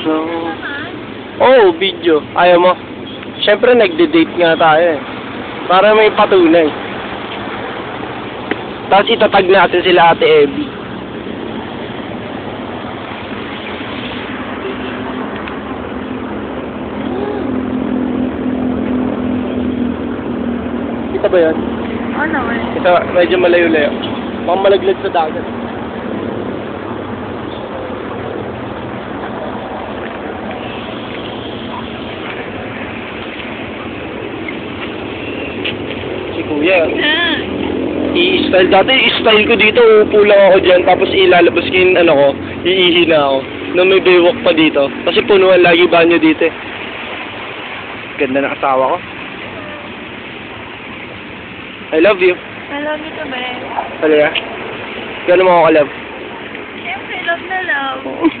So, oh, video. Ayaw mo? Siyempre, nagde-date nga tayo eh. Para may patunay. Tapos itatag natin sila ate Abby. Kita ba yan? Oo naman. Ito, medyo malayo-layo. Mukhang malaglag sa dagat. Si Kuya, i-style dati, i-style ko dito, uupo lang ako dyan, tapos ilalabas ko yung ano ko, iihi na ako. Na may baywalk pa dito. Kasi punuan lagi banyo dito eh. Ganda ng asawa ko. I love you. I love you too, babe. Talaga? Gano'n mo ako ka-love? Siyempre, love na love.